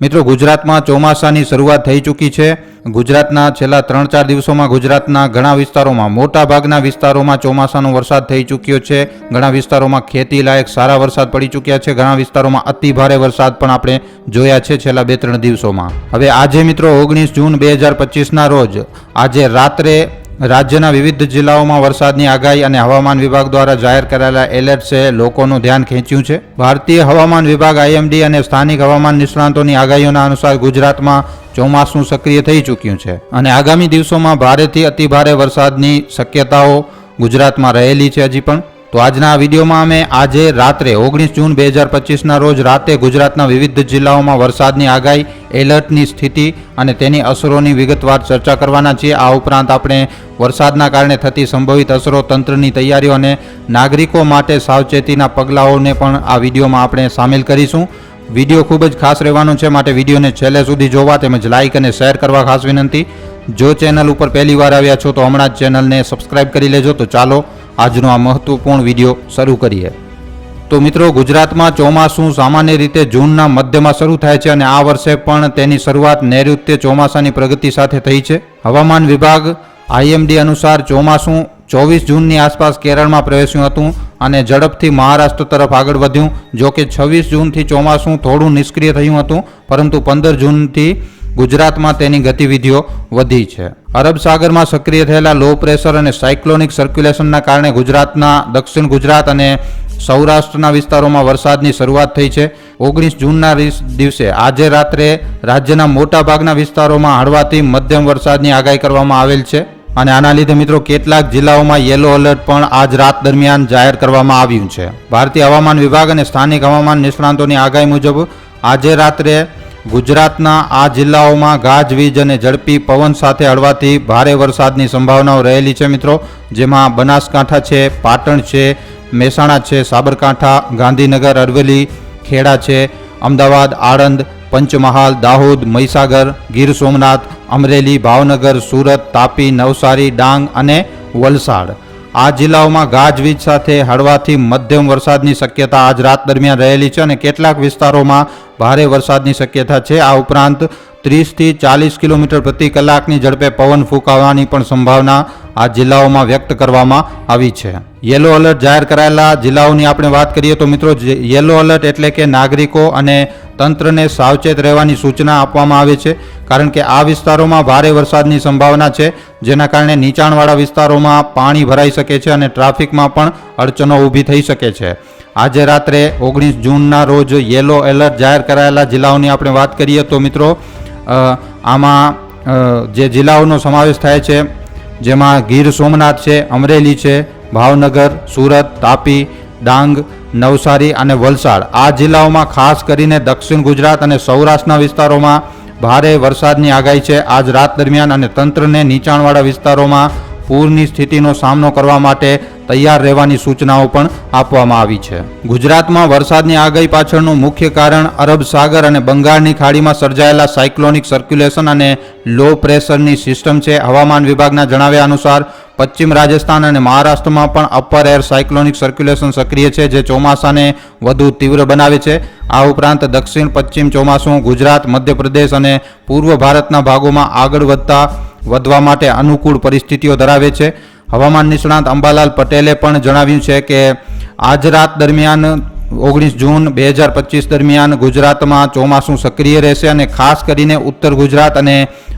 મિત્રો, ગુજરાતમાં ચોમાસાની શરૂઆત થઈ ચૂકી છે. ગુજરાતના છેલ્લા ત્રણ ચાર દિવસોમાં ગુજરાતના ઘણા વિસ્તારોમાં મોટા ભાગના વિસ્તારોમાં ચોમાસાનો વરસાદ થઈ ચૂક્યો છે. ઘણા વિસ્તારોમાં ખેતી લાયક સારા વરસાદ પડી ચૂક્યા છે. ઘણા વિસ્તારોમાં અતિ ભારે વરસાદ પણ આપણે જોયા છે છેલ્લા બે ત્રણ દિવસોમાં. હવે આજે, મિત્રો, ઓગણીસ જૂન બે હજાર પચીસના રોજ, આજે રાત્રે રાજ્યના વિવિધ જિલ્લાઓમાં વરસાદની આગાહી અને હવામાન વિભાગ દ્વારા જાહેર કરાયેલા એલર્ટ્સે લોકોનું ધ્યાન ખેંચ્યું છે. ભારતીય હવામાન વિભાગ, આઈએમડી અને સ્થાનિક હવામાન નિષ્ણાંતોની આગાહીઓના અનુસાર ગુજરાતમાં ચોમાસું સક્રિય થઈ ચૂક્યું છે અને આગામી દિવસોમાં ભારેથી અતિભારે વરસાદની શક્યતાઓ ગુજરાતમાં રહેલી છે હજી પણ. તો આજના વિડીયોમાં અમે આજે રાત્રે ઓગણીસ જૂન બે હજાર પચીસના રોજ રાતે ગુજરાતના વિવિધ જિલ્લાઓમાં વરસાદની આગાહી એલર્ટની સ્થિતિ અને તેની અસરોની વિગતવાર ચર્ચા કરવાના છીએ. આ ઉપરાંત આપણે વરસાદના કારણે થતી સંભવિત અસરો તંત્રની તૈયારીઓ અને નાગરિકો માટે સાવચેતીના પગલાઓને પણ આ વિડીયોમાં આપણે સામેલ કરીશું. વીડિયો ખૂબ જ ખાસ રહેવાનો છે, માટે વિડીયોને છેલ્લે સુધી જોવા તેમજ લાઇક અને શેર કરવા ખાસ વિનંતી. જો ચેનલ ઉપર પહેલી વાર આવ્યા છો તો હમણાં જ ચેનલને સબસ્ક્રાઇબ કરી લેજો. તો ચાલો આજનો આ મહત્વપૂર્ણ વીડિયો શરૂ કરીએ. તો મિત્રો, ગુજરાતમાં ચોમાસું સામાન્ય રીતે જૂનના મધ્યમાં શરૂ થાય છે અને આ વર્ષે પણ તેની શરૂઆત નૈઋત્ય ચોમાસાની પ્રગતિ સાથે થઈ છે. હવામાન વિભાગ આઈએમડી અનુસાર ચોમાસું ચોવીસ જૂનની આસપાસ કેરળમાં પ્રવેશ્યું હતું અને ઝડપથી મહારાષ્ટ્ર તરફ આગળ વધ્યું જો કે છવ્વીસ જૂનથી ચોમાસું થોડું નિષ્ક્રિય થયું હતું, પરંતુ પંદર જૂનથી ગુજરાતમાં તેની ગતિવિધિઓ વધી છે. અરબ સાગરમાં સક્રિય થયેલા લો પ્રેશર અને સાયક્લોનિક સર્ક્યુલેશનના કારણે ગુજરાતના, દક્ષિણ ગુજરાત અને સૌરાષ્ટ્રના વિસ્તારોમાં વરસાદની શરૂઆત થઈ છે. ઓગણીસ જૂનના દિવસે આજે રાત્રે રાજ્યના મોટાભાગના વિસ્તારોમાં હળવાથી મધ્યમ વરસાદની આગાહી કરવામાં આવેલ છે અને આના લીધે મિત્રો કેટલાક જિલ્લાઓમાં યેલો એલર્ટ પણ આજ રાત દરમિયાન જાહેર કરવામાં આવ્યું છે. ભારતીય હવામાન વિભાગ અને સ્થાનિક હવામાન નિષ્ણાંતોની આગાહી મુજબ આજે રાત્રે ગુજરાતના આ જિલ્લાઓમાં ગાજવીજ અને ઝડપી પવન સાથે હળવાથી ભારે વરસાદની સંભાવનાઓ રહેલી છે મિત્રો. જેમાં બનાસકાંઠા છે, પાટણ છે, મહેસાણા છે, સાબરકાંઠા, ગાંધીનગર, અરવલ્લી, ખેડા છે, અમદાવાદ, આણંદ, પંચમહાલ, દાહોદ, મહીસાગર, ગીર સોમનાથ, અમરેલી, ભાવનગર, સુરત, તાપી, નવસારી, ડાંગ અને વલસાડ. આ જિલ્લાઓમાં ગાજવીજ સાથે હળવાથી મધ્યમ વરસાદની શક્યતા આજ રાત દરમિયાન રહેલી છે અને કેટલાક વિસ્તારોમાં ભારે વરસાદની શક્યતા છે. આ ઉપરાંત ત્રીસથી ચાલીસ કિલોમીટર પ્રતિ કલાકની ઝડપે પવન ફૂંકાવાની પણ સંભાવના આ જિલ્લાઓમાં વ્યક્ત કરવામાં આવી છે. યેલો એલર્ટ જાહેર કરાયેલા જિલ્લાઓની આપણે વાત કરીએ તો મિત્રો યલો એલર્ટ એટલે કે નાગરિકો અને તંત્રને સાવચેત રહેવાની સૂચના આપવામાં આવે છે. કારણ કે આ વિસ્તારોમાં ભારે વરસાદની સંભાવના છે, જેના કારણે નીચાણવાળા વિસ્તારોમાં પાણી ભરાઈ શકે છે અને ટ્રાફિકમાં પણ અડચણો ઊભી થઈ શકે છે. આજે રાત્રે ઓગણીસ જૂનના રોજ યલો એલર્ટ જાહેર કરાયેલા જિલ્લાઓની આપણે વાત કરીએ તો મિત્રો આમાં જે જિલ્લાઓનો સમાવેશ થાય છે, જેમાં ગીર સોમનાથ છે, અમરેલી છે ભાવનગર, સુરત, તાપી, ડાંગ, નવસારી અને વલસાડ. આ જિલ્લાઓમાં ખાસ કરીને દક્ષિણ ગુજરાત અને સૌરાષ્ટ્રના વિસ્તારોમાં ભારે વરસાદની આગાહી છે. આજ રાત દરમિયાન અને તંત્રને નીચાણવાળા વિસ્તારોમાં પૂરની સ્થિતિનો સામનો કરવા માટે તૈયાર રહેવાની સૂચનાઓ પણ આપવામાં આવી છે. ગુજરાતમાં વરસાદની આગાહી પાછળનું મુખ્ય કારણ અરબ સાગર અને બંગાળની ખાડીમાં સર્જાયેલા સાયક્લોનિક સર્ક્યુલેશન અને લો પ્રેશરની સિસ્ટમ છે. હવામાન વિભાગના જણાવ્યા અનુસાર, પશ્ચિમ રાજસ્થાન અને મહારાષ્ટ્રમાં પણ અપર એર સાયક્લોનિક સર્ક્યુલેશન સક્રિય છે, જે ચોમાસાને વધુ તીવ્ર બનાવે છે. આ ઉપરાંત દક્ષિણ પશ્ચિમ ચોમાસું ગુજરાત, મધ્યપ્રદેશ અને પૂર્વ ભારતના ભાગોમાં આગળ વધતા વધવા માટે અનુકૂળ પરિસ્થિતિઓ ધરાવે છે. હવામાન નિષ્ણાંત અંબાલાલ પટેલે પણ જણાવ્યું છે કે, આજ રાત દરમિયાન ઓગણીસ જૂન બે હજાર પચીસ દરમિયાન ગુજરાતમાં ચોમાસું સક્રિય રહેશે અને ખાસ કરીને ઉત્તર ગુજરાત અને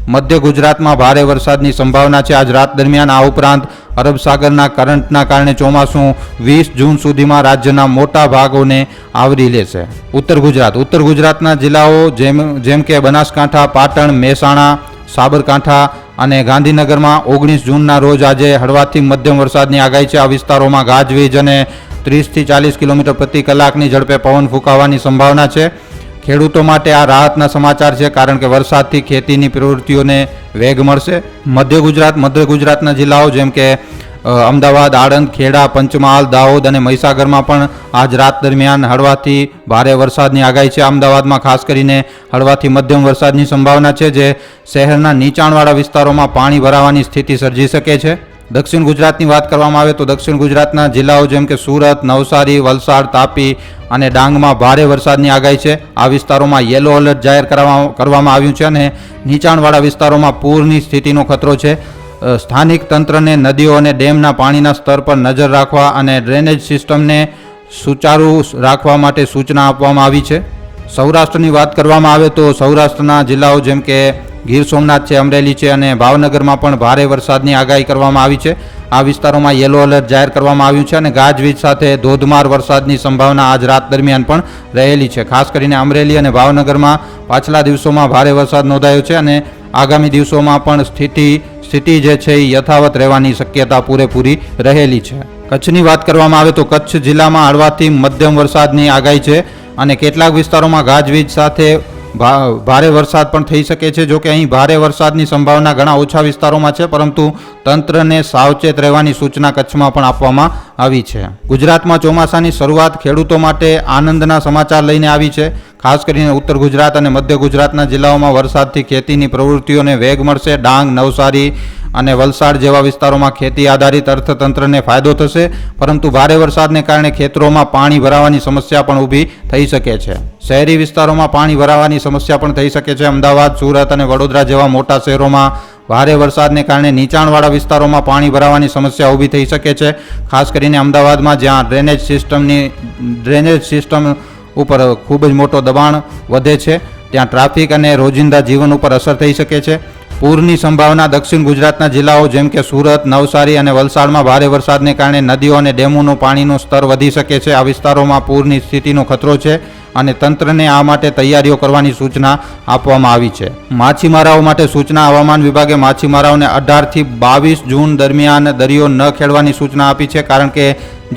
મધ્ય ગુજરાતમાં ભારે વરસાદની સંભાવના છે. આજ રાત દરમિયાન આ ઉપરાંત અરબ સાગરના કરંટના કારણે ચોમાસું વીસ જૂન સુધીમાં રાજ્યના મોટા ભાગોને આવરી લેશે. ઉત્તર ગુજરાત, ઉત્તર ગુજરાતના જિલ્લાઓ જેમ જેમ કે બનાસકાંઠા, પાટણ, મહેસાણા સાબરકાંઠા અને ગાંધીનગરમાં ઓગણીસ જૂનના રોજ આજે હળવાથી મધ્યમ વરસાદની આગાહી છે. આ વિસ્તારોમાં ગાજવીજ અને ત્રીસથી ચાલીસ કિલોમીટર પ્રતિ કલાકની ઝડપે પવન ફૂંકાવાની સંભાવના છે. ખેડૂતો માટે આ રાહતના સમાચાર છે, કારણ કે વરસાદથી ખેતીની પ્રવૃત્તિઓને વેગ મળશે. મધ્ય ગુજરાત, મધ્ય ગુજરાતના જિલ્લાઓ જેમ કે અમદાવાદ, આણંદ, ખેડા, પંચમહાલ, દાહોદ અને મહીસાગરમાં પણ આજ રાત દરમિયાન હળવાથી ભારે વરસાદની આગાહી છે. અમદાવાદમાં ખાસ કરીને હળવાથી મધ્યમ વરસાદની સંભાવના છે જે શહેરના નીચાણવાળા વિસ્તારોમાં પાણી ભરાવાની સ્થિતિ સર્જી શકે છે. દક્ષિણ ગુજરાતની વાત કરવામાં આવે તો દક્ષિણ ગુજરાતના જિલ્લાઓ જેમ કે સુરત, નવસારી, વલસાડ, તાપી અને ડાંગમાં ભારે વરસાદની આગાહી છે. આ વિસ્તારોમાં યેલો એલર્ટ જાહેર કરવા- કરવામાં આવ્યું છે અને નીચાણવાળા વિસ્તારોમાં પૂરની સ્થિતિનો ખતરો છે. સ્થાનિક તંત્રને નદીઓ અને ડેમના પાણીના સ્તર પર નજર રાખવા અને ડ્રેનેજ સિસ્ટમને સુચારુ રાખવા માટે સૂચના આપવામાં આવી છે. સૌરાષ્ટ્રની વાત કરવામાં આવે તો સૌરાષ્ટ્રના જિલ્લાઓ જેમ કે ગીર સોમનાથ છે, અમરેલી છે અને ભાવનગરમાં પણ ભારે વરસાદની આગાહી કરવામાં આવી છે. આ વિસ્તારોમાં યલો એલર્ટ જાહેર કરવામાં આવ્યું છે અને ગાજવીજ સાથે ધોધમાર વરસાદની સંભાવના આજ રાત દરમિયાન પણ રહેલી છે. ખાસ કરીને અમરેલી અને ભાવનગરમાં પાછલા દિવસોમાં ભારે વરસાદ નોંધાયો છે અને આગામી દિવસોમાં પણ સ્થિતિ સ્થિતિ જે છે એ યથાવત રહેવાની શક્યતા પૂરેપૂરી રહેલી છે. કચ્છની વાત કરવામાં આવે તો કચ્છ જિલ્લામાં હળવાથી મધ્યમ વરસાદની આગાહી છે અને કેટલાક વિસ્તારોમાં ગાજવીજ સાથે ભારે વરસાદ પણ થઈ શકે છે, જોકે અહીં ભારે વરસાદની સંભાવના ઘણા ઓછા વિસ્તારોમાં છે, પરંતુ તંત્રને સાવચેત રહેવાની સૂચના કચ્છમાં પણ આપવામાં આવી છે. ગુજરાતમાં ચોમાસાની શરૂઆત ખેડૂતો માટે આનંદના સમાચાર લઈને આવી છે. ખાસ કરીને ઉત્તર ગુજરાત અને મધ્ય ગુજરાતના જિલ્લાઓમાં વરસાદથી ખેતીની પ્રવૃત્તિઓને વેગ મળશે, ડાંગ, નવસારી અને વલસાડ જેવા વિસ્તારોમાં ખેતી આધારિત અર્થતંત્રને ફાયદો થશે, પરંતુ ભારે વરસાદને કારણે ખેતરોમાં પાણી ભરાવાની સમસ્યા પણ ઊભી થઈ શકે છે. શહેરી વિસ્તારોમાં પાણી ભરાવાની સમસ્યા પણ થઈ શકે છે. અમદાવાદ, સુરત અને વડોદરા જેવા મોટા શહેરોમાં ભારે વરસાદને કારણે નીચાણવાળા વિસ્તારોમાં પાણી ભરાવાની સમસ્યા ઊભી થઈ શકે છે. ખાસ કરીને અમદાવાદમાં જ્યાં ડ્રેનેજ સિસ્ટમની, ડ્રેનેજ સિસ્ટમ ઉપર ખૂબ જ મોટો દબાણ વધે છે. ત્યાં ટ્રાફિક અને રોજિંદા જીવન ઉપર અસર થઈ શકે છે. પૂરની સંભાવના દક્ષિણ ગુજરાતના જિલ્લાઓ જેમ કે સુરત, નવસારી અને વલસાડમાં ભારે વરસાદને કારણે નદીઓ અને ડેમોનું પાણીનું સ્તર વધી શકે છે. આ વિસ્તારોમાં પૂરની સ્થિતિનો ખતરો છે અને તંત્રને આ માટે તૈયારીઓ કરવાની સૂચના આપવામાં આવી છે. માછીમારાઓ માટે સૂચના હવામાન વિભાગે માછીમારાઓને અઢારથી બાવીસ જૂન દરમિયાન દરિયો ન ખેડવાની સૂચના આપી છે, કારણ કે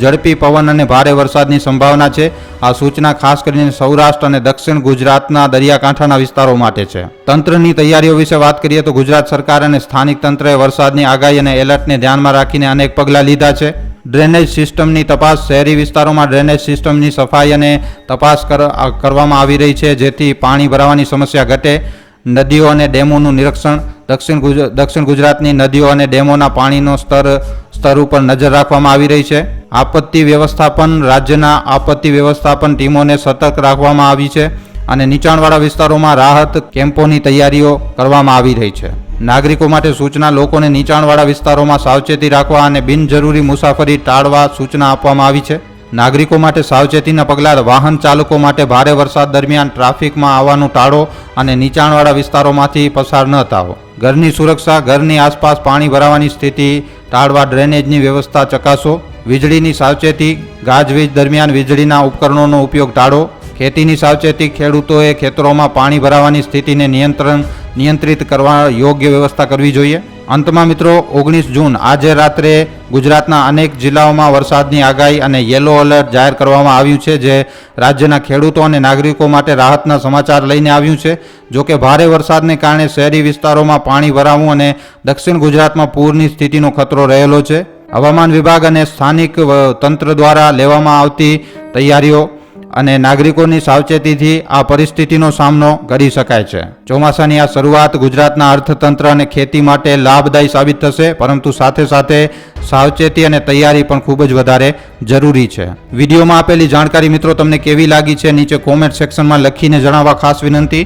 ઝડપી પવન અને ભારે વરસાદની સંભાવના છે. આ સૂચના ખાસ કરીને સૌરાષ્ટ્ર અને દક્ષિણ ગુજરાતના દરિયાકાંઠાના વિસ્તારો માટે છે. તંત્રની તૈયારીઓ વિશે વાત કરીએ તો ગુજરાત સરકાર અને સ્થાનિક તંત્રએ વરસાદની આગાહી અને એલર્ટને ધ્યાનમાં રાખીને અનેક પગલાં લીધા છે. ડ્રેનેજ સિસ્ટમની તપાસ શહેરી વિસ્તારોમાં ડ્રેનેજ સિસ્ટમની સફાઈ અને તપાસ કર- કરવામાં આવી રહી છે, જેથી પાણી ભરાવાની સમસ્યા ઘટે. નદીઓ અને ડેમોનું નિરીક્ષણ દક્ષિણ દક્ષિણ ગુજરાતની નદીઓ અને ડેમોના પાણીનો સ્તર સ્તર ઉપર નજર રાખવામાં આવી રહી છે. આપત્તિ વ્યવસ્થાપન, રાજ્યના આપત્તિ વ્યવસ્થાપન ટીમોને સતર્ક રાખવામાં આવી છે અને નીચાણવાળા વિસ્તારોમાં રાહત કેમ્પોની તૈયારીઓ કરવામાં આવી રહી છે. નાગરિકો માટે સૂચના, લોકોને નીચાણવાળા વિસ્તારોમાં સાવચેતી રાખવા અને બિનજરૂરી મુસાફરી ટાળવા સૂચના આપવામાં આવી છે. નાગરિકો માટે સાવચેતીના પગલાં વાહન ચાલકો માટે ભારે વરસાદ દરમિયાન ટ્રાફિકમાં આવવાનું ટાળો અને નીચાણવાળા વિસ્તારોમાંથી પસાર ન થાઓ. ઘરની સુરક્ષા, ઘરની આસપાસ પાણી ભરાવાની સ્થિતિ ટાળવા ડ્રેનેજની વ્યવસ્થા ચકાસો, વીજળીની સાવચેતી, ગાજવીજ દરમિયાન વીજળીના ઉપકરણોનો ઉપયોગ ટાળો, ખેતીની સાવચેતી, ખેડૂતોએ ખેતરોમાં પાણી ભરાવાની સ્થિતિને નિયંત્રણ, નિયંત્રિત કરવા યોગ્ય વ્યવસ્થા કરવી જોઈએ. અંતમાં મિત્રો, ઓગણીસ જૂન, આજે રાત્રે ગુજરાતના અનેક જિલ્લાઓમાં વરસાદની આગાહી અને યેલો એલર્ટ જાહેર કરવામાં આવ્યું છે, જે રાજ્યના ખેડૂતો અને નાગરિકો માટે રાહતના સમાચાર લઈને આવ્યું છે. જો કે ભારે વરસાદને કારણે શહેરી વિસ્તારોમાં પાણી ભરાવું અને દક્ષિણ ગુજરાતમાં પૂરની સ્થિતિનો ખતરો રહેલો છે. હવામાન વિભાગ અને સ્થાનિક તંત્ર દ્વારા લેવામાં આવતી તૈયારીઓ અને નાગરિકોની સાવચેતીથી આ પરિસ્થિતિનો સામનો કરી શકાય છે. ચોમાસાની આ શરૂઆત ગુજરાતના અર્થતંત્ર અને ખેતી માટે લાભદાયી સાબિત થશે, પરંતુ સાથે સાથે સાવચેતી અને તૈયારી પણ ખૂબ જ વધારે જરૂરી છે. વિડીયોમાં આપેલી જાણકારી મિત્રો તમને કેવી લાગી છે, નીચે કોમેન્ટ સેક્શનમાં લખીને જણાવવા ખાસ વિનંતી.